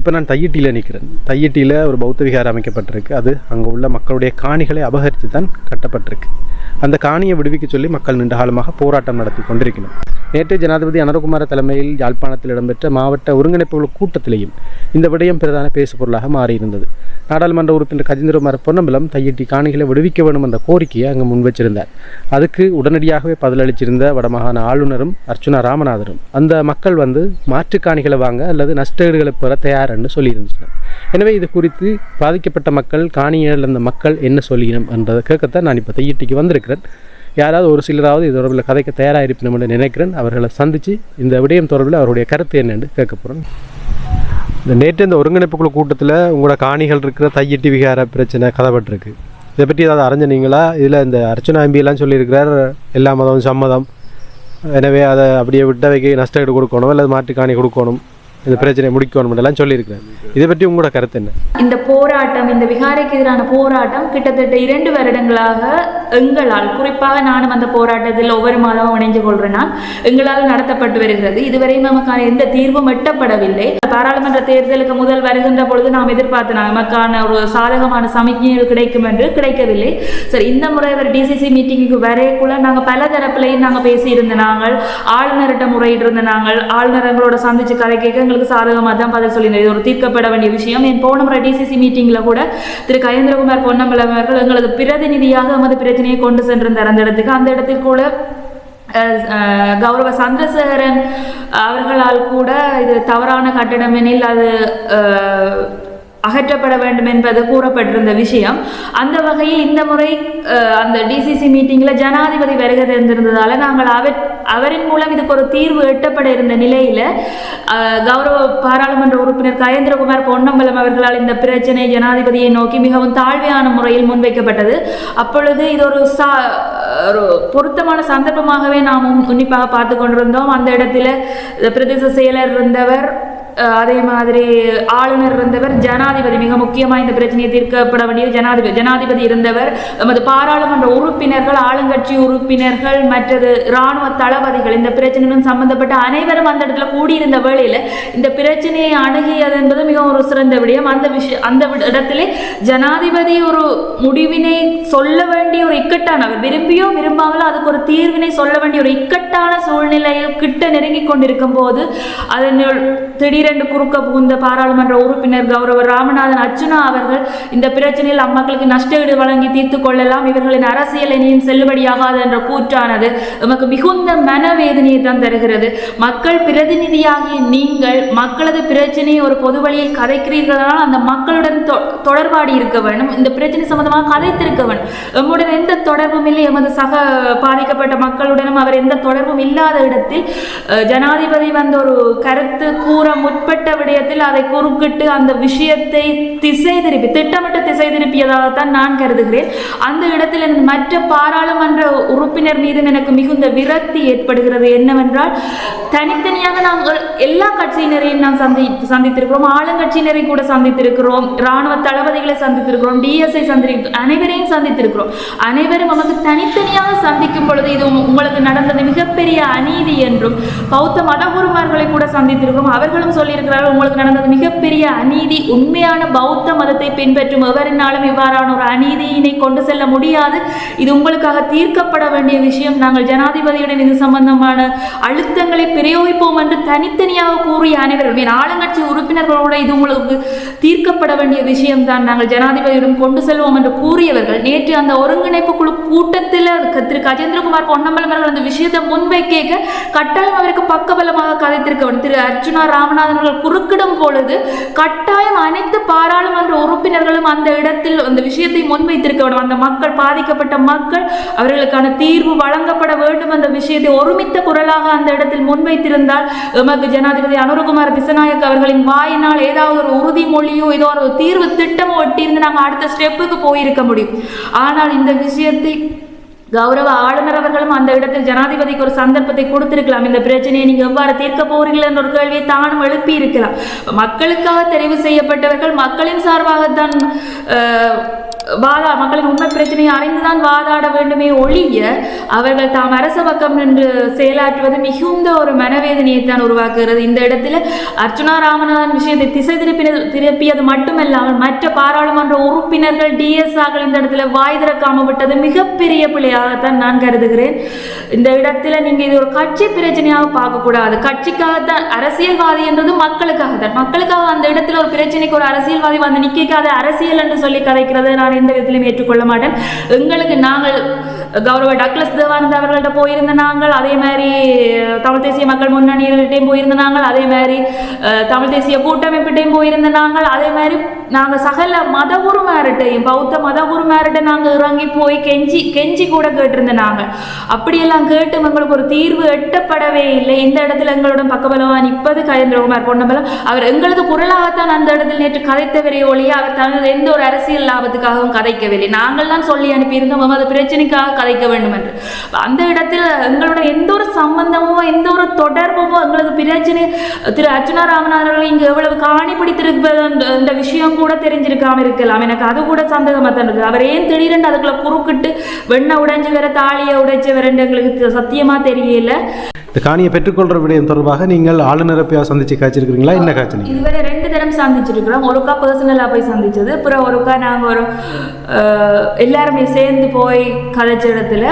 இப்போ நான் தையிட்டியில் நிற்கிறேன் தையிட்டியில் ஒரு பௌத்த விகாரம் அமைக்கப்பட்டிருக்கு. அது அங்கே உள்ள மக்களுடைய காணிகளை அபகரித்து தான் கட்டப்பட்டிருக்கு. அந்த காணியை விடுவிக்க சொல்லி மக்கள் நீண்ட காலமாக போராட்டம் நடத்தி கொண்டிருக்கணும் நேற்று ஜனாதிபதி அனந்தகுமார தலைமையில் யாழ்ப்பாணத்தில் இடம்பெற்ற மாவட்ட ஒருங்கிணைப்பு கூட்டத்திலேயும் இந்த விடயம் பிரதான பேசுபொருளாக மாறியிருந்தது. நாடாளுமன்ற உறுப்பினர் கஜேந்திரகுமார் பொன்னம்பலம் தையிட்டி காணிகளை விடுவிக்க வேண்டும் என்ற கோரிக்கையை அங்கு முன்வச்சிருந்தார். அதுக்கு உடனடியாகவே பதிலளிச்சிருந்த வடமாகாண ஆளுநரும் அர்ச்சுனா ராமநாதரும் அந்த மக்கள் வந்து மாற்று காணிகளை வாங்க அல்லது நஷ்டஈடுகளை பெற தயார் என்று சொல்லியிருந்துச்சு எனவே இது குறித்து பாதிக்கப்பட்ட மக்கள் காணியில் இருந்த மக்கள் என்ன சொல்லிக்கணும் என்றதை கேட்கத்தான் நான் இப்போ தையிட்டிக்கு வந்திருக்கிறேன். யாராவது ஒரு சிலராவது இது தொடர்பில் கதைக்க தயாராக இருப்பினோம் என்று நினைக்கிறேன். அவர்களை சந்தித்து இந்த விடயம் தொடர்பில் அவருடைய கருத்து என்னென்று கேட்க போகிறேன் இந்த நேற்று இந்த ஒருங்கிணைப்பு குழு கூட்டத்தில் உங்களோட காணிகள் இருக்கிற தையிட்டி விகார பிரச்சனை கதைப்பட்டிருக்கு. இதை பற்றி ஏதாவது அறிஞ்சனீங்களா? இதில் இந்த அர்ச்சனா எம்பியெல்லாம் சொல்லியிருக்கிறார் எல்லா மதம் சம்மதம். எனவே அதை அப்படியே விட்டவைக்கு நஷ்ட ஈடு கொடுக்கணும் அல்லது மாட்டு காணி கொடுக்கணும். இந்த பிரச்சனையை முடிக்கணும் எல்லாம் சொல்லியிருக்கிறேன். இதை பற்றி உங்களோட கருத்து என்ன? இந்த போராட்டம் இந்த விகாரைக்கு எதிரான போராட்டம் கிட்டத்தட்ட இரண்டு வருடங்களாக எங்களால் குறிப்பாக நானும் அந்த போராட்டத்தில் ஒவ்வொரு மாதமும் இணைஞ்சு கொள்றேன்னா எங்களால் நடத்தப்பட்டு வருகிறது. இதுவரையும் நமக்கான எந்த தீர்வும் எட்டப்படவில்லை. பாராளுமன்ற தேர்தலுக்கு முதல் வருகின்ற பொழுது நாம் எதிர்பார்த்த நமக்கான ஒரு சாதகமான சமிக்ஞைகள் கிடைக்கும் என்று கிடைக்கவில்லை. சரி இந்த முறை ஒரு டிசிசி மீட்டிங்குக்கு வரைக்குள்ள நாங்கள் பல தரப்புலையும் நாங்கள் பேசியிருந்த நாங்கள் ஆளுநர்கிட்ட முறையிட்டிருந்த நாங்கள் ஆளுநர் எங்களோட சந்திச்சு கதை கேட்க எங்களுக்கு சாதகமாக தான் பதில் சொல்லியிருந்தது. இது ஒரு தீர்க்கப்பட வேண்டிய விஷயம். என் போன முறை டிசிசி மீட்டிங்கில் கூட திரு கயேந்திரகுமார் பொன்னம்பலம் அவர்கள் எங்களது பிரதிநிதியாக எமது பிரச்சனையை கொண்டு சென்றிருந்தார். அந்த இடத்துக்கு அந்த இடத்தில் கூட அஹ், கௌரவ சந்திரசேகரன் அவர்களால் கூட இது தவறான கட்டடம் எனில் அது அஹ், அகற்றப்பட வேண்டும் என்பது கூறப்பட்டிருந்த விஷயம். அந்த வகையில் இந்த முறை அந்த டிசிசி மீட்டிங்கில் ஜனாதிபதி வருகை தந்திருந்ததால் நாங்கள் அவர் அவரின் மூலம் இதுக்கு ஒரு தீர்வு எட்டப்பட இருந்த நிலையில் கௌரவ பாராளுமன்ற உறுப்பினர் கயேந்திரகுமார் பொன்னம்பலம் அவர்களால் இந்த பிரச்சனை ஜனாதிபதியை நோக்கி மிகவும் தாழ்வையான முறையில் முன்வைக்கப்பட்டது. அப்பொழுது இது ஒரு சா ஒரு பொருத்தமான சந்தர்ப்பமாகவே நாம் உன்னிப்பாக பார்த்து கொண்டிருந்தோம். அந்த இடத்துல பிரதேச செயலர் இருந்தவர் அதே மாதிரி ஆளுநர் இருந்தவர் ஜனாதிபதி மிக முக்கியமாக இந்த பிரச்சனையை தீர்க்கப்பட வேண்டியது ஜனாதிபதி ஜனாதிபதி இருந்தவர் நமது பாராளுமன்ற உறுப்பினர்கள் ஆளுங்கட்சி உறுப்பினர்கள் மற்றது இராணுவ தளபதிகள் இந்த பிரச்சனையுடன் சம்பந்தப்பட்ட அனைவரும் அந்த இடத்துல கூடியிருந்த வேளையில் இந்த பிரச்சனையை அணுகியது என்பது மிகவும் ஒரு சிறந்த விடயம். அந்த விஷய அந்த இடத்திலே ஜனாதிபதி ஒரு முடிவினை சொல்ல வேண்டிய ஒரு இக்கட்டான அவர் விரும்பியோ விரும்பாமலோ அதுக்கு ஒரு தீர்வினை சொல்ல வேண்டிய ஒரு இக்கட்டான சூழ்நிலையில் கிட்ட நெருங்கி கொண்டிருக்கும் போது அதனுள் திடீரென்று குறுக்க புகுந்த பாராளுமன்ற உறுப்பினர் கௌரவ ராமநாதன் அர்ச்சுனா அவர்கள் இந்த பிரச்சனையில் அம்மக்களுக்கு நஷ்டஈடு வழங்கி தீர்த்து கொள்ளலாம். இவர்களின் அரசியல் இனியும் செல்லுபடியாகாது என்ற கூற்றானது நமக்கு மிகுந்த மனவேதனையை தான் தருகிறது மக்கள் பிரதிநிதியாகிய நீங்கள் மக்களது பிரச்சனையை ஒரு பொது வழியில் கதைக்கிறீர்களானால் அந்த மக்களுடன் தொ- தொடர்பாடி இருக்க வேண்டும். இந்த பிரச்சனை சம்பந்தமாக கதைத்திருக்க வேண்டும். எம்முடன் எந்த தொடர்பும் இல்லை. எமது சக பாதிக்கப்பட்ட மக்களுடனும் அவர் எந்த தொடர்பும் இல்லாத இடத்தில் ஜனாதிபதி வந்த ஒரு கருத்து கூற முற்பட்ட விடயத்தில் அதை குறுக்கிட்டு அந்த விஷயத்தை திசை திருப்பி திட்டமிட்ட திசை திருப்பியதாகத்தான் நான் கருதுகிறேன். அந்த இடத்தில் மற்ற பாராளுமன்ற உறுப்பினர் மீதும் எனக்கு மிகுந்த விரக்தி ஏற்படுகிறது. என்னவென்றால் தனித்தனியாக நாங்கள் எல்லா கட்சியினரையும் நாம் சந்தி சந்தித்திருக்கிறோம். ஆளுங்கட்சியினரை கூட சந்தித்திருக்கிறோம். இராணுவ தளபதிகளை சந்தித்திருக்கிறோம். டிஎஸ்ஐ சந்தி அனைவரையும் சந்தித்திருக்கிறோம். அனைவரும் நமக்கு தனித்தனியாக சந்திக்கும் பொழுது இது உங்களுக்கு நடந்தது மிகப்பெரிய அநீதி என்றும் பௌத்த மதகுருமார்களை கூட சந்தித்திருக்கிறோம். அவர்களும் சொல்லியிருக்கிறார்கள் உங்களுக்கு நடந்தது மிகப்பெரிய அநீதி உண்மையான பௌத்த மதத்தை பின்பற்றும் எவரினாலும் இவ்வாறான ஒரு அநீதியினை கொண்டு செல்ல முடியாது. இது உங்களுக்காக தீர்க்கப்பட வேண்டிய விஷயம். நாங்கள் ஜனாதிபதியுடன் இது சம்பந்தமான அழுத்தங்களை பிரயோகிப்போம் என்று தனித்தனியாக கூறிய அனைவரும் என் ஆளுங்கட்சி உறுப்பினர்களோட இது உங்களுக்கு தீர்க்கப்பட வேண்டிய விஷயம்தான். நாங்கள் ஜனாதிபதியுடன் கொண்டு செல்வோம் என்று கூறியவர்கள் நேற்று அந்த ஒருங்கிணைப்பு குழு கூட்டத்தில் திரு கஜேந்திரகுமார் பொன்னம்பலம் அவர்கள் அந்த விஷயத்தை முன்வைக்க கட்டாயம் அவருக்கு பக்கபலமாக கதைத்திருக்க வேண்டும். திரு அர்ஜுனா ராமநாத அவர்கள் குறுக்கிடும் பொழுது கட்டாயம் அனைத்து பாராளுமன்ற உறுப்பினர்களும் அந்த இடத்தில் அந்த விஷயத்தை முன்வைத்திருக்க வேண்டும் அந்த மக்கள் பாதிக்கப்பட்ட மக்கள் அவர்களுக்கான தீர்வு வழங்கப்பட வேண்டும் என்ற விஷயத்தை ஒருமித்த குரலாக அந்த இடத்தில் முன்வைத்திருந்தால் எமக்கு ஜனாதிபதி அனுரகுமார் திசநாயக் அவர்களின் வாயினால் ஏதாவது ஒரு உறுதிமொழியோ ஏதோ ஒரு தீர்வு திட்டமோ ஒட்டியிருந்து நாங்கள் அடுத்த ஸ்டெப்புக்கு போயிருக்க முடியும். ஆனால் இந்த விஷயத்தை கௌரவ ஆளுநர் அவர்களும் அந்த இடத்தில் ஜனாதிபதிக்கு ஒரு சந்தர்ப்பத்தை கொடுத்திருக்கலாம். இந்த பிரச்சனையை நீங்க எவ்வாறு தீர்க்க போறீர்கள் என்ற ஒரு கேள்வியை தானும் எழுப்பி இருக்கலாம். மக்களுக்காக தெரிவு செய்யப்பட்டவர்கள் மக்களின் சார்பாகத்தான் வாதா மக்களின் உண்மை பிரச்சனையை அறிந்துதான் வாதாட வேண்டுமே ஒழிய அவர்கள் தாம் அரச பக்கம் நின்று செயலாற்றுவது மிகுந்த ஒரு மனவேதனையை தான் உருவாக்குகிறது. இந்த இடத்துல அர்ச்சுனா ராமநாதன் விஷயத்தை திசை திருப்பின திருப்பியது மட்டுமல்லாமல் மற்ற பாராளுமன்ற உறுப்பினர்கள் டிஎஸ்ஆர்கள் இந்த இடத்துல வாய் திறக்காம விட்டது மிகப்பெரிய பிரச்சனையாகத்தான் நான் கருதுகிறேன். இந்த இடத்துல நீங்க இது ஒரு கட்சி பிரச்சனையாக பார்க்கக்கூடாது. கட்சிக்காகத்தான் அரசியல்வாதி என்றது மக்களுக்காக தான் மக்களுக்காக அந்த இடத்துல ஒரு பிரச்சனைக்கு ஒரு அரசியல்வாதி வந்து நிக்காத அரசியல் என்று சொல்லி கதைக்கிறதை நான் எந்த விதத்திலும் ஏற்றுக்கொள்ள மாட்டேன். எங்களுக்கு நாங்கள் கௌரவ டக்ளஸ் தேவானந்த் அவர்கள்ட்ட போயிருந்த நாங்கள் அதே மாதிரி தமிழ் தேசிய மக்கள் முன்னணியிட்டையும் போயிருந்த நாங்கள் அதே மாதிரி தமிழ் தேசிய கூட்டமைப்பிட்டையும் போயிருந்த நாங்கள் அதே மாதிரி நாங்கள் சகல மத குருமார்கிட்டையும் பௌத்த மத குருமார்கிட்ட நாங்கள் இறங்கி போய் கெஞ்சி கெஞ்சி கூட கேட்டிருந்த கேட்டிருந்தாங்க அப்படியெல்லாம் கேட்டு எங்களுக்கு ஒரு தீர்வு எட்டப்படவே இல்லை. இந்த இடத்துல எங்களோட பக்கபலமாக நிற்பது கயந்திரகுமார் பொன்னம்பலம். அவர் எங்களது குரலாகத்தான் அந்த இடத்தில் நேற்று கதைத்தவரே ஒழிய அவர் தனது எந்த ஒரு அரசியல் லாபத்துக்காகவும் கதைக்கவில்லை. நாங்கள் தான் சொல்லி அனுப்பியிருந்தோம். அது பிரச்சனைக்காக கதைக்க வேண்டும் என்று. அந்த இடத்தில் எங்களோட எந்த ஒரு சம்பந்தமோ எந்த ஒரு தொடர்புமோ எங்களது பிரச்சனை திரு அர்ச்சனா ராமநாதன் அவர்கள் இங்கு எவ்வளவு காணி பிடித்திருப்பது என்ற- விஷயம் கூட தெரிஞ்சிருக்காம இருக்கலாம். எனக்கு அது கூட சந்தேகமாக தான் இருக்குது. அவர் ஏன் திடீரென்று அதுக்குள்ள குறுக்கிட்டு வெண்ணை அஞ்சு வேற தாலியை உடைச்சவர் வேறன்னு எங்களுக்கு சத்தியமா தெரியல. இந்த காணியை பெற்றுக்கொள்கிற விடயம் தொடர்பாக நீங்கள் ஆளுநரை போய் சந்திச்சு காய்ச்சிருக்கிறீங்களா? என்ன காய்ச்சினீங்க இதுவரை ரெண்டு தரம் சந்திச்சிருக்கிறோம் ஒருக்கா பர்சனலாக போய் சந்திச்சது. அப்புறம் ஒருக்கா நாங்கள் ஒரு எல்லாருமே சேர்ந்து போய் கதைச்ச இடத்துல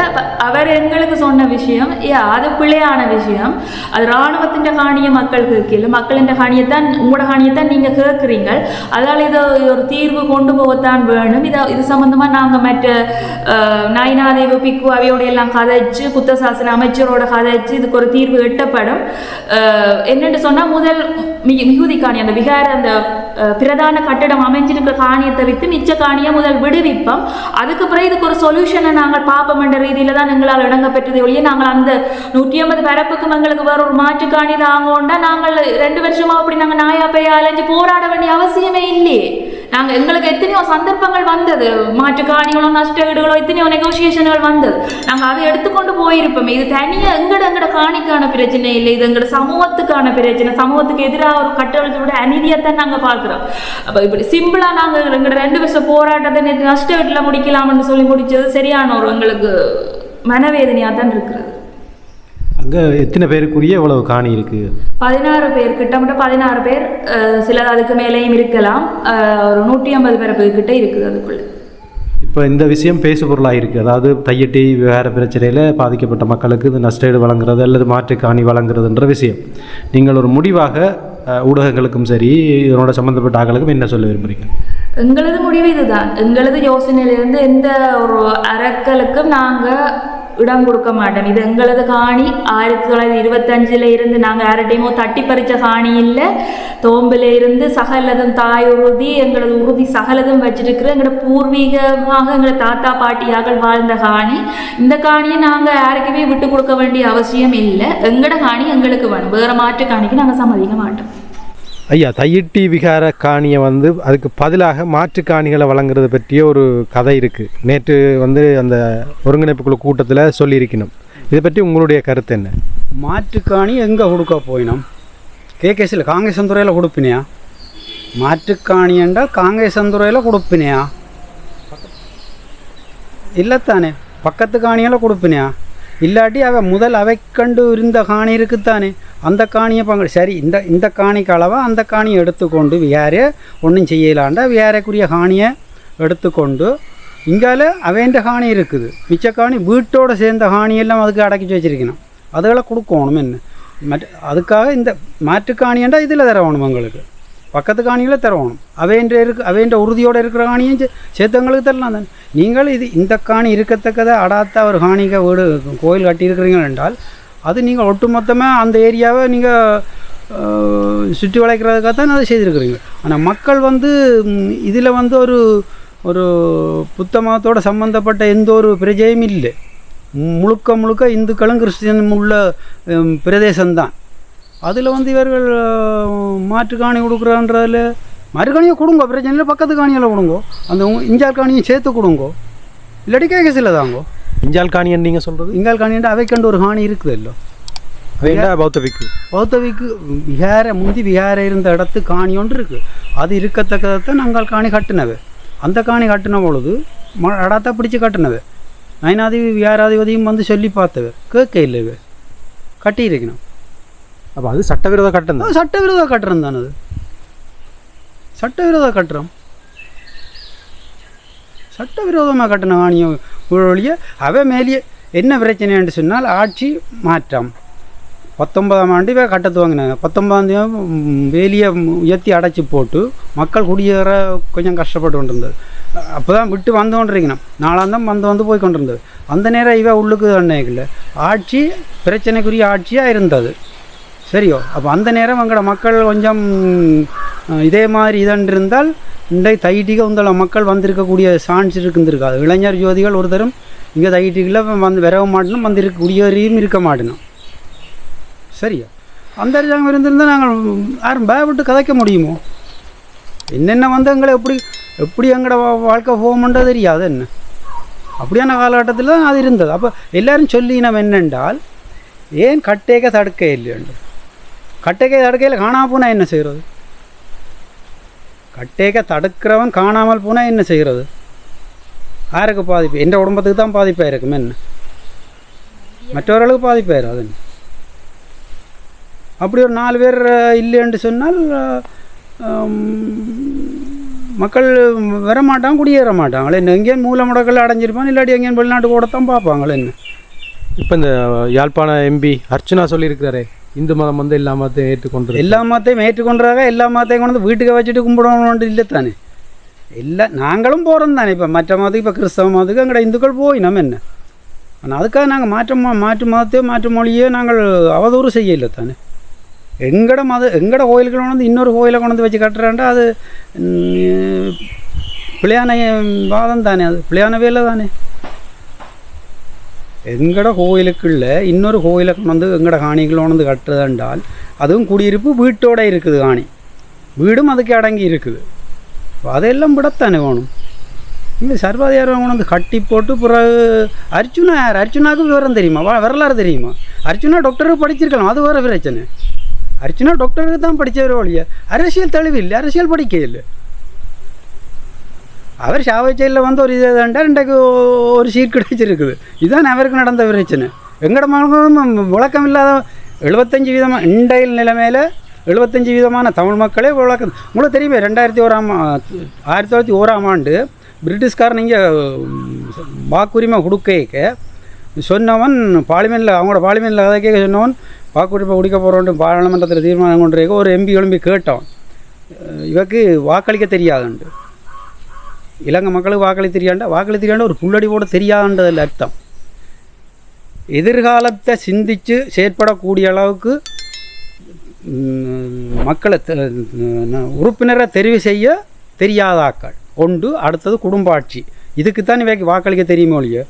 அவர் எங்களுக்கு சொன்ன விஷயம் ஏ அது பிள்ளையான விஷயம். அது இராணுவத்தின் காணியை மக்கள் கேட்கல. மக்களின் காணியைத்தான் உங்களோட காணியைத்தான் நீங்கள் கேட்குறீங்க. அதால் இதை ஒரு தீர்வு கொண்டு போகத்தான் வேணும். இதை இது சம்மந்தமாக நாங்கள் மற்ற அஹ், பிக்கு அவையோட எல்லாம் கதைச்சு புத்த சாசன அமைச்சரோட கதைச்சு இதுக்கு ஒரு தீர்வு எட்டப்படும் என்னென்று சொன்னால் முதல் மிகு மிகுதி காணி அந்த விகார அந்த பிரதான கட்டடம் அமைஞ்சிருக்கிற காணியத்தை விற்று மிச்ச காணியை முதல் விடுவிப்போம். அதுக்கு பிறகு இதுக்கு ஒரு சொல்யூஷனை நாங்கள் பார்ப்போம் என்ற ரீதியில் தான் எங்களால் இடங்கப்பெற்றது ஒழிய நாங்கள் அந்த நூற்றி ஐம்பது பரப்புக்கும் எங்களுக்கு வேற ஒரு மாற்று காணி தாங்கோண்டா நாங்கள் ரெண்டு வருஷமாக அப்படி நாங்கள் நாயா பெய்ய அலைஞ்சு போராட வேண்டிய அவசியமே இல்லையே. நாங்கள் எங்களுக்கு எத்தனையோ சந்தர்ப்பங்கள் வந்தது. மாற்று காணிகளோ நஷ்ட எத்தனையோ நெகோசியேஷன்கள் வந்தது. நாங்கள் அதை எடுத்துக்கொண்டு போயிருப்போம். இது தனியாக எங்கட எங்கட காணிக்கான பிரச்சனை இல்லை. இது எங்கட சமூகத்துக்கான பிரச்சனை. சமூகத்துக்கு எதிராக ஒரு கட்டளத்தோட அநீதியைத்தான் நாங்கள் பார்க்குறோம். அப்போ இப்படி சிம்பிளாக நாங்கள் எங்களோட ரெண்டு வருஷம் போராட்டத்தை நேற்று நஷ்ட வீட்டில் முடிக்கலாம்னு சொல்லி முடிச்சது சரியான ஒரு எங்களுக்கு மனவேதனையாக தான் இருக்கிறது. அங்கே எத்தனை பேருக்குரிய இவ்வளவு காணி இருக்குது பதினாறு பேர் கிட்டத்தட்ட பதினாறு பேர் சிலர் அதுக்கு மேலேயும் இருக்கலாம். ஒரு நூற்றி ஐம்பது பேர் கிட்ட இருக்குது அதுக்குள்ள. இப்போ இந்த விஷயம் பேசு பொருளாக இருக்குது அதாவது தையட்டி வேறு பிரச்சனையில் பாதிக்கப்பட்ட மக்களுக்கு இது நஷ்டஈடு வழங்குறது அல்லது மாற்று காணி வழங்குறதுன்ற விஷயம். நீங்கள் ஒரு முடிவாக ஊடகங்களுக்கும் சரி இதனோட சம்மந்தப்பட்ட ஆட்களுக்கும் என்ன சொல்ல விரும்புகிறீங்க எங்களது முடிவு இதுதான். எங்களது யோசனையிலிருந்து எந்த ஒரு அரக்கலுக்கும் நாங்கள் இடம் கொடுக்க மாட்டோம். இது எங்களது காணி. ஆயிரத்தி தொள்ளாயிரத்தி இருபத்தஞ்சில் இருந்து நாங்கள் யார்கிட்டையுமோ தட்டி பறித்த காணி இல்லை. தோம்பில் இருந்து சகலதும் தாய் உறுதி எங்களது உறுதி சகலதும் வச்சிருக்கிற எங்களோட பூர்வீகமாக எங்களோட தாத்தா பாட்டியார்கள் வாழ்ந்த காணி. இந்த காணியை நாங்கள் யாருக்குமே விட்டு கொடுக்க வேண்டிய அவசியம் இல்லை. எங்களோட காணி எங்களுக்கு வேணும். வேறு மாற்று காணிக்கு நாங்கள் சம்மதிக்க மாட்டோம். ஐயா தையிட்டி விகார காணியை வந்து அதுக்கு பதிலாக மாற்று காணிகளை வழங்குறது பற்றிய ஒரு கதை இருக்குது நேற்று வந்து அந்த ஒருங்கிணைப்பு குழு கூட்டத்தில் சொல்லியிருக்கணும். இதை பற்றி உங்களுடைய கருத்து என்ன? மாற்றுக்காணி எங்கே கொடுக்க போயினோம்? கேகேசியில் காங்கேசந்துறையில் கொடுப்பினியா? மாற்றுக்காணி என்றால் காங்கேசந்துறையில் கொடுப்பினியா? இல்லைத்தானே பக்கத்து காணியெல்லாம் கொடுப்பினியா? இல்லாட்டி அவ முதல் அவை கண்டு இருந்த காணி இருக்குத்தானே? அந்த காணியை பங்கு சரி இந்த இந்த காணிக்கு அளவாக அந்த காணியை எடுத்துக்கொண்டு வியாரே ஒன்றும் செய்யலாண்டா? வியாரைக்குரிய காணியை எடுத்துக்கொண்டு இங்கால அவைன்ற காணி இருக்குது. மிச்ச காணி வீட்டோட சேர்ந்த காணியெல்லாம் அதுக்கு அடக்கி வச்சிருக்கணும். அதுகளை கொடுக்கணும் என்ன? மற்ற அதுக்காக இந்த மாற்று காணியண்டா இதில் தரணும் எங்களுக்கு பக்கத்து காணியில் தரணும் அவைன்ற இருக்கு அவைன்ற உறுதியோடு இருக்கிற காணியும் சேர்த்தவங்களுக்கு தரலாம் தானே. நீங்கள் இது இந்த காணி இருக்கத்தக்கதை அடாத்த ஒரு காணிக்க வீடு கோயில் கட்டியிருக்கிறீங்க என்றால் அது நீங்கள் ஒட்டுமொத்தமாக அந்த ஏரியாவை நீங்கள் சுற்றி வளைக்கிறதுக்காக தான் அதை செய்திருக்கிறீங்க ஆனால் மக்கள் வந்து இதில் வந்து ஒரு ஒரு புத்த மதத்தோட சம்மந்தப்பட்ட எந்த ஒரு பிரஜையும் இல்லை. முழுக்க முழுக்க இந்துக்களும் கிறிஸ்டியனும் உள்ள பிரதேசம்தான். அதில் வந்து இவர்கள் மாற்று காணி கொடுக்குறான்றதில் மறுகாணியை கொடுங்க பிரச்சனை பக்கத்து காணியில் கொடுங்க. அந்த இஞ்சால் காணியை சேர்த்து கொடுங்க. இல்லாட்டி கேகசில் தாங்கோ. இஞ்சால் காணின்னு நீங்கள் சொல்கிறது இங்கால் காணின்ட்டு அவைக்கண்டு ஒரு காணி இருக்குது இல்லை வேண்டா பௌத்த பிக்கு பௌத்தவிக்கு விஹார முந்தி விஹார இருந்த இடத்து காணி ஒன்று இருக்குது அது இருக்கத்தக்கதை நாங்கள் காணி கட்டினவை. அந்த காணி கட்டின பொழுது ம அடாத்தா பிடிச்சி கட்டினது நயனாதிபதி வியாராதிபதியும் வந்து சொல்லி பார்த்தவர் கேட்க இல்லை இவ கட்டியிருக்கணும். அப்போ அது சட்டவிரோத கட்டம் தான் அது சட்டவிரோத கட்டுறம் தானே அது சட்டவிரோத கட்டுறம் சட்டவிரோதமாக கட்டின காணியம் ஒழிய அவ மேலேயே என்ன பிரச்சனைன்னு சொன்னால் ஆட்சி மாற்றம் பத்தொன்பதாம் ஆண்டு இவ கட்ட துவங்கினாங்க பத்தொன்பதாம் தேதி வேலியை உயர்த்தி அடைச்சி போட்டு மக்கள் குடியேற கொஞ்சம் கஷ்டப்பட்டு கொண்டிருந்தது அப்போ தான் விட்டு வந்து கொண்டிருக்கணும் நாளாந்தம் வந்து வந்து போய் கொண்டிருந்தது அந்த நேரம் இவ உள்ளுக்கு அன்னைக்குள்ள ஆட்சி பிரச்சனைக்குரிய ஆட்சியாக இருந்தது சரியோ. அப்போ அந்த நேரம் எங்களோட மக்கள் கொஞ்சம் இதே மாதிரி இதன்று இருந்தால் இன்றை தைட்டிக உங்கள மக்கள் வந்திருக்கக்கூடிய சான்ஸ் இருக்குந்திருக்காது இளைஞர் ஜோதிகள் ஒருத்தரும் இங்கே தைட்டிகளில் வந்து விரவ மாட்டணும் வந்திருக்க இருக்க மாட்டணும் சரியா. அந்த அரசாங்கம் இருந்திருந்தால் நாங்கள் யாரும் பயப்பட்டு கதைக்க முடியுமோ? என்னென்ன வந்து எங்களை எப்படி எப்படி எங்களோட வா- வாழ்க்கை போகும்ன்றது தெரியாது என்ன? அப்படியான காலகட்டத்தில் தான் அது இருந்தது. அப்போ எல்லோரும் சொல்லி என்னென்றால் ஏன் கட்டேக்க தடுக்க இல்லையண்டு கட்டைக்கை தடுக்கையில் காணாமல் போனால் என்ன செய்கிறது கட்டேக்க தடுக்கிறவன் காணாமல் போனால் என்ன செய்கிறது யாருக்கு பாதிப்பு? எந்த குடும்பத்துக்கு தான் பாதிப்பாக இருக்கும் என்ன? மற்றவர்களுக்கு பாதிப்பாயிரும் அது அப்படி ஒரு நாலு பேர் இல்லைன்னு சொன்னால் மக்கள் வர மாட்டாங்க குடியேற மாட்டாங்களே என்ன? எங்கேயும் மூல முடக்கல் அடைஞ்சிருப்பான் இல்லாட்டி எங்கேயும் வெளிநாட்டு கூட தான் பார்ப்பாங்களே என்ன? இப்போ இந்த யாழ்ப்பாண எம்பி அர்ச்சனா சொல்லியிருக்கிறாரே இந்து மதம் வந்து எல்லா மதத்தையும் ஏற்றுக்கொண்டு எல்லா மதத்தையும் ஏற்றுக்கொண்டாக எல்லா மதத்தையும் கொண்டு வந்து வீட்டுக்கு வச்சுட்டு கும்பிடணும்னு இல்லை தானே? எல்லா நாங்களும் போகிறோம் தானே. இப்போ மற்ற மதத்துக்கு இப்போ கிறிஸ்தவ மதத்துக்கு எங்கட இந்துக்கள் போய் நம்ம என்ன? ஆனால் அதுக்காக நாங்கள் மாற்ற மாற்று மதத்தையோ மாற்று மொழியோ நாங்கள் அவதூறு செய்யலை தானே? எங்கட மத எங்கட கோயில்கள் கொண்டு வந்து இன்னொரு கோயிலை கொண்டு வந்து வச்சு கட்டுறாண்டா அது பிள்ளையான வாதம் தானே? அது பிள்ளையான வேலை தானே? எங்கட கோயிலுக்குள்ள இன்னொரு கோயிலை கொண்டு வந்து எங்கட காணிகள் கொண்டு வந்து கட்டுறதுண்டால் அதுவும் குடியிருப்பு வீட்டோட இருக்குது காணி. வீடும் அதுக்கு அடங்கி இருக்குது. அதெல்லாம் விடத்தானே வேணும்? இங்கே சர்வாதிகாரம் கொண்டு வந்து கட்டி போட்டு பிறகு அர்ச்சுனா யார்? அர்ச்சுனாவுக்கு விவரம் தெரியுமா? வரலாறு தெரியுமா? அர்ச்சுனா டாக்டருக்கு படிச்சிருக்கலாம். அது வேறு பிரச்சனை. அர்ச்சுனா டாக்டருக்கு தான் படித்தவர் ஒழிய அரசியல் தெளிவு இல்லை. அரசியல் படிக்க இல்லை. அவர் சாவச்சையில் வந்து ஒரு இது தாண்டா இன்றைக்கு ஒரு சீட் கிடைச்சிருக்குது. இதுதான் அவருக்கு நடந்த பிரச்சனை. எங்கட மக்களும் விளக்கம் இல்லாத எழுபத்தஞ்சு வீதமாக இண்டையில் நிலைமையில் எழுபத்தஞ்சு வீதமான தமிழ் மக்களே விளக்கம் உங்களுக்கு தெரியுமே ரெண்டாயிரத்தி ஓராம் ஆயிரத்தி தொள்ளாயிரத்தி ஓராம் ஆண்டு பிரிட்டிஷ்காரன் இங்கே வாக்குரிமை கொடுக்க சொன்னவன் பார்லிமெண்ட்டில் அவங்களோட பார்லிமெண்ட்டில் கதை கேட்க சொன்னவன் வாக்குரிமை கொடுக்க போகிறோன்ட்டு பாராளுமன்றத்தில் தீர்மானம் கொண்டிருக்க ஒரு எம்பி எழும்பி கேட்டான். இவக்கு வாக்களிக்க தெரியாதுண்டு இலங்கை மக்களுக்கு வாக்களி தெரியாண்டா? வாக்களி தெரியாண்டா? ஒரு புள்ளடி கூட தெரியாதுன்றதில் அர்த்தம். எதிர்காலத்தை சிந்தித்து செயற்படக்கூடிய அளவுக்கு மக்களை உறுப்பினரை தெரிவு செய்ய தெரியாத ஆக்கள் ஒன்று அடுத்தது குடும்ப ஆட்சி இதுக்கு தான் இவைக்கு வாக்களிக்க தெரியுமோ இல்லையோ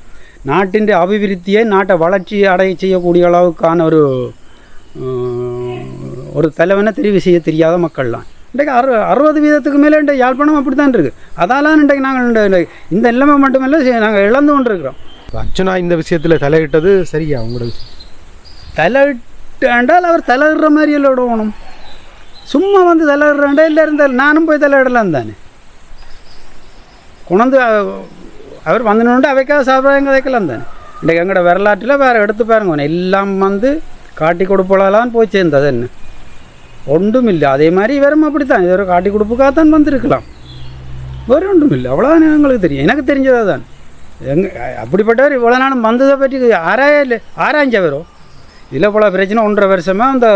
நாட்டின் அபிவிருத்தியை நாட்டை வளர்ச்சி அடைய செய்யக்கூடிய அளவுக்கான ஒரு ஒரு தலைவனை தெரிவு செய்ய தெரியாத மக்கள்லாம் இன்றைக்கு அறு அறுபது வீதத்துக்கு மேலே இன்றைக்கு யாழ்ப்பாணம் அப்படி தான் இருக்குது அதாலாம் இன்றைக்கு நாங்கள் இந்த- நிலைமை மட்டுமல்ல நாங்கள் இழந்து கொண்டு இருக்கிறோம் அர்ச்சனா இந்த விஷயத்தில் தலையிட்டது சரியா உங்களோட விஷயம்? தலையிட்டாண்டால் அவர் தலையிடுற மாதிரி எல்லாம் விடணும் சும்மா வந்து தலையிடுறாண்டா இல்லை இருந்தால் நானும் போய் தலையிடலாம் தானே. அவ- அவர் வந்துட்டு அவைக்காக சாப்பிட்றாங்க வைக்கலாம் தானே. இன்றைக்கு எங்களோட வரலாற்றில் வேறு எடுத்து பாருங்க எல்லாம் வந்து காட்டி கொடுப்பலாம் போய் சேர்ந்தது என்ன? ஒன்றும் இல்லை அதே மாதிரி இவரும் அப்படித்தான். இது ஒரு காட்டி கொடுப்புக்காகத்தான் வந்திருக்கலாம். வேறு ஒன்றும் இல்லை அவ்வளோதான் எங்களுக்கு தெரியும். எனக்கு தெரிஞ்சதாக தான். எங்க அப்படிப்பட்டவர் இவ்வளோ நாளும் வந்ததை பற்றி ஆராய இல்லை ஆராய்ஞ்சவரோ? இதில் போல பிரச்சனை ஒன்றரை வருஷமாக அந்த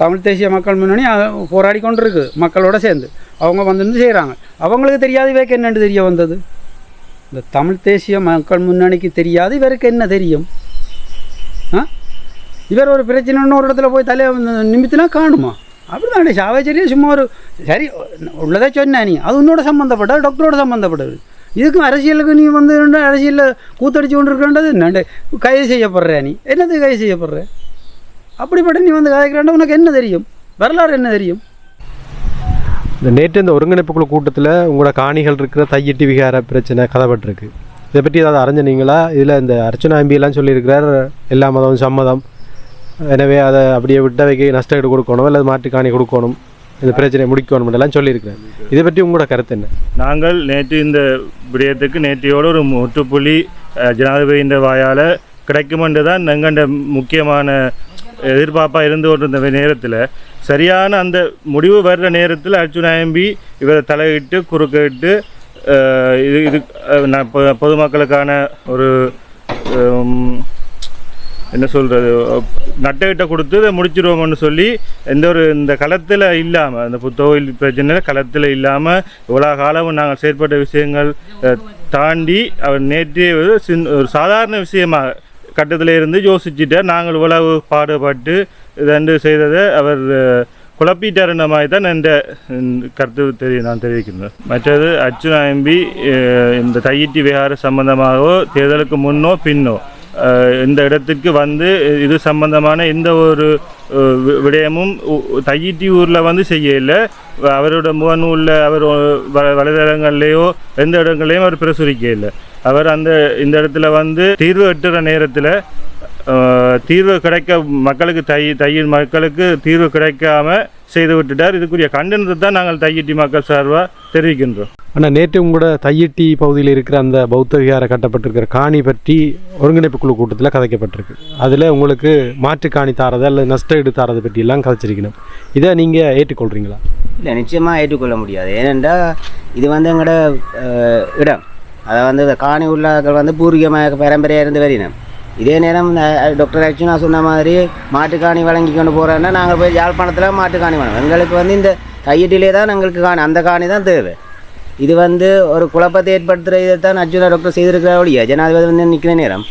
தமிழ் தேசிய மக்கள் முன்னணி போராடி கொண்டு இருக்கு மக்களோட சேர்ந்து. அவங்க வந்து செய்கிறாங்க அவங்களுக்கு தெரியாது இவருக்கு என்னென்னு தெரிய வந்தது? இந்த தமிழ் தேசிய மக்கள் முன்னணிக்கு தெரியாது இவருக்கு என்ன தெரியும்? இவர் ஒரு பிரச்சனைன்னு ஒரு இடத்துல போய் தலையை நிமித்தினா காணுமா? அப்படிதான் சாவச்சரியா சும்மா ஒரு சரி உள்ளதை சொன்னா நீ. அது உன்னோட சம்மந்தப்பட்ட டாக்டரோட சம்மந்தப்பட்டது இதுக்கும் அரசியலுக்கு நீ வந்து அரசியலில் கூத்தடிச்சு கொண்டு இருக்கின்றது என்னண்டு கைது செய்யப்படுற நீ. என்னது கைது செய்யப்படுற? அப்படிப்பட்ட நீ வந்து கதைக்கிறாண்ட உனக்கு என்ன தெரியும்? வரலாறு என்ன தெரியும்? இந்த நேற்று இந்த ஒருங்கிணைப்பு குழு கூட்டத்தில் உங்களோட காணிகள் இருக்கிற தையிட்டி விகார பிரச்சனை கதைப்பட்டிருக்கு. இதை பற்றி ஏதாவது அறிஞ்சனீங்களா? இதில் இந்த அர்ச்சனா எம்பியெல்லாம் சொல்லியிருக்கிறார் எல்லா மதமும் சம்மதம். எனவே அதை அப்படியே விட்டவைக்கு நஷ்டம் கொடுக்கணும் அல்லது மாட்டு காணி கொடுக்கணும் இந்த பிரச்சனையை முடிக்கணும் எல்லாம் சொல்லியிருக்கிறேன். இதை பற்றி உங்களோட கருத்து என்ன? நாங்கள் நேற்று இந்த விடயத்துக்கு நேற்றையோடு ஒரு முற்றுப்புள்ளி ஜனாதிபதியின் வாயால் கிடைக்குமென்று தான் எங்கண்ட முக்கியமான எதிர்பார்ப்பாக இருந்து கொண்டிருந்த நேரத்தில் சரியான அந்த முடிவு வர்ற நேரத்தில் அர்ஜுன் எம்பி இவரை தலையிட்டு குறுக்கிட்டு இது இது நான் பொதுமக்களுக்கான ஒரு என்ன சொல்கிறது நட்டகிட்ட கொடுத்து இதை முடிச்சிருவோம்னு சொல்லி எந்த ஒரு இந்த களத்தில் இல்லாமல் அந்த புத்தகோயில் பிரச்சனை களத்தில் இல்லாமல் இவ்வளோ காலமும் நாங்கள் செயற்பட்ட விஷயங்கள் தாண்டி அவர் நேற்றைய ஒரு சின் ஒரு சாதாரண விஷயமாக கட்டத்தில் இருந்து யோசிச்சுட்டு நாங்கள் இவ்வளவு பாடுபட்டு இதண்டு செய்ததை அவர் அஹ், குழப்பிட்டாருன்ற மாதிரி தான் என்ற கருத்து தெரிய நான் தெரிவிக்கிறேன் மற்றது அர்ச்சுனா எம்பி இந்த தையிட்டி விகார சம்பந்தமாகவோ தேர்தலுக்கு முன்னோ பின்னோ இந்த இடத்துக்கு வந்து இது சம்பந்தமான எந்த ஒரு விடயமும் தையிட்டி ஊரில் வந்து செய்யலை. அவரோட முகநூலில் அவர் வ- வலைதளங்கள்லேயோ எந்த இடங்களையும் அவர் பிரசுரிக்கலை. அவர் அந்த இந்த இடத்துல வந்து தீர்வு எட்டுற நேரத்தில் தீர்வு கிடைக்க மக்களுக்கு தை தையின் மக்களுக்கு தீர்வு கிடைக்காம செய்து விட்டுட்டார் இதுக்குரிய கண்டனத்தை தான் நாங்கள் தையிட்டி மக்கள் சார்பாக தெரிவிக்கின்றோம். ஆனால் நேற்று உங்களோட தையிட்டி பகுதியில் இருக்கிற அந்த பௌத்த விகார கட்டப்பட்டிருக்கிற காணி பற்றி ஒருங்கிணைப்பு குழு கூட்டத்தில் கதைக்கப்பட்டிருக்கு. அதில் உங்களுக்கு மாற்று காணி தாரது அல்லது நஷ்ட ஈடு தாரது பற்றியெல்லாம் கதைச்சிருக்கணும். இதை நீங்கள் ஏற்றுக்கொள்கிறீங்களா இல்லை நிச்சயமாக ஏற்றுக்கொள்ள முடியாது. ஏனென்றால் இது வந்து எங்களோட இடம். அதை வந்து காணி உள்ளாக்கள் வந்து பூர்வீகமாக பரம்பரையாக இருந்து வரினோம் இதே நேரம் டாக்டர் அர்ச்சுனா சொன்ன மாதிரி மாட்டுக்காணி வழங்கி கொண்டு போகிறோன்னா நாங்கள் போய் யாழ்ப்பாணத்தில் மாட்டுக்காணி வேணும் எங்களுக்கு வந்து இந்த கையீட்டிலே தான் எங்களுக்கு காணி அந்த காணி தான் தேவை. இது வந்து ஒரு குழப்பத்தை ஏற்படுத்துகிற இதை தான் அர்ஜுனா டாக்டர் செய்திருக்கிற ஒழிய ஜனாதிபதி வந்து நிற்கிற நேரம்.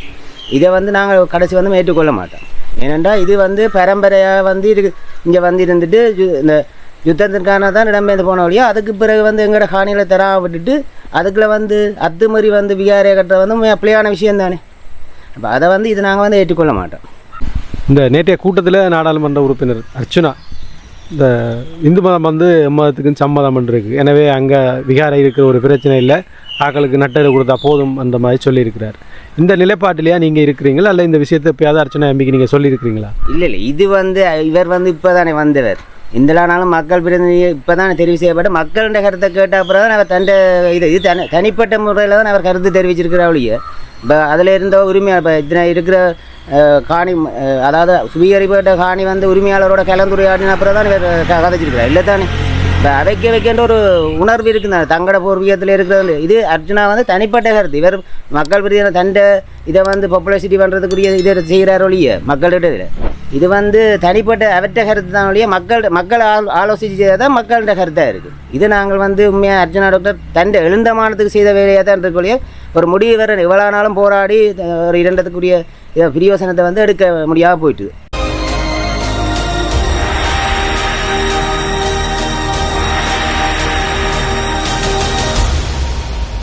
இதை வந்து நாங்கள் கடைசி வந்து ஏற்றுக்கொள்ள மாட்டோம். ஏனென்றால் இது வந்து பரம்பரையாக வந்து இருக்கு இங்கே வந்து இருந்துட்டு ஜு- இந்த யுத்தத்திற்கான தான் இடம்பெயர்ந்து போன வழியோ அதுக்கு பிறகு வந்து எங்களோட காணிகளை தரா விட்டுட்டு அதுக்குள்ளே வந்து அத்துமறி வந்து விகாரிய கட்டுறது வந்து அப்படியான பிள்ளையான விஷயம் தானே அப்போ அதை வந்து இது நாங்கள் வந்து ஏற்றுக்கொள்ள மாட்டோம். இந்த நேற்றைய கூட்டத்தில் நாடாளுமன்ற உறுப்பினர் அர்ச்சுனா இந்த இந்து மதம் வந்து எம்மதத்துக்கும் சம்மதம் இருக்கு எனவே அங்கே விகாரை இருக்கிற ஒரு பிரச்சனை இல்லை. ஆக்களுக்கு நட்டடு கொடுத்தா போதும் அந்த மாதிரி சொல்லியிருக்கிறார். இந்த நிலைப்பாட்டிலேயே நீங்கள் இருக்கிறீங்களா? அல்ல இந்த விஷயத்தை எப்பயாவது அர்ச்சனா எம்பிக்கு நீங்கள் சொல்லியிருக்கிறீங்களா? இல்லை இல்லை இது வந்து இவர் வந்து இப்போ தானே வந்தவர். இந்தலானாலும் மக்கள் பிரதிநிதி இப்போ தான் தெரிவு செய்யப்பட்டு மக்களுடைய கருத்தை கேட்ட அப்புறம் தான் அவர் தன்னை இது இது தனி தனிப்பட்ட முறையில் தான் அவர் கருத்து தெரிவிச்சிருக்கிற ஒழிய. இப்போ அதில் இருந்த உரிமையாக இப்போ இத்தனை இருக்கிற காணி அதாவது சுவீகரிப்பட்ட காணி வந்து உரிமையாளரோட கலந்துரையாடின அப்புறம் தான் இவர் கதைச்சிருக்கிறார் இல்லை தானே இப்போ அவைக்க வைக்கின்ற ஒரு உணர்வு இருக்குது தங்கட பூர்வீகத்தில் இருக்கிறது இது அர்ஜுனா வந்து தனிப்பட்ட கருத்து. இவர் மக்கள் பிரதிநிதி தண்டை இதை வந்து பப்புலசிட்டி பண்ணுறதுக்குரிய இதை செய்கிறார் ஒழிய மக்களிடையே இது வந்து தனிப்பட்ட அவற்ற கருத்து தான் ஒழிய மக்கள் மக்கள் ஆல் ஆலோசிச்சு தான் மக்கள்கிட்ட கருத்தாக இருக்குது இது நாங்கள் வந்து உண்மையாக அர்ஜுனா டாக்டர் தண்டை எழுந்தமானத்துக்கு செய்த வேலையாக தான் இருக்க ஒரு முடிவு வர இவ்வளோ நாளும் போராடி ஒரு இரண்டத்துக்குரிய பிரியோசனத்தை வந்து எடுக்க முடியாமல் போயிட்டுது.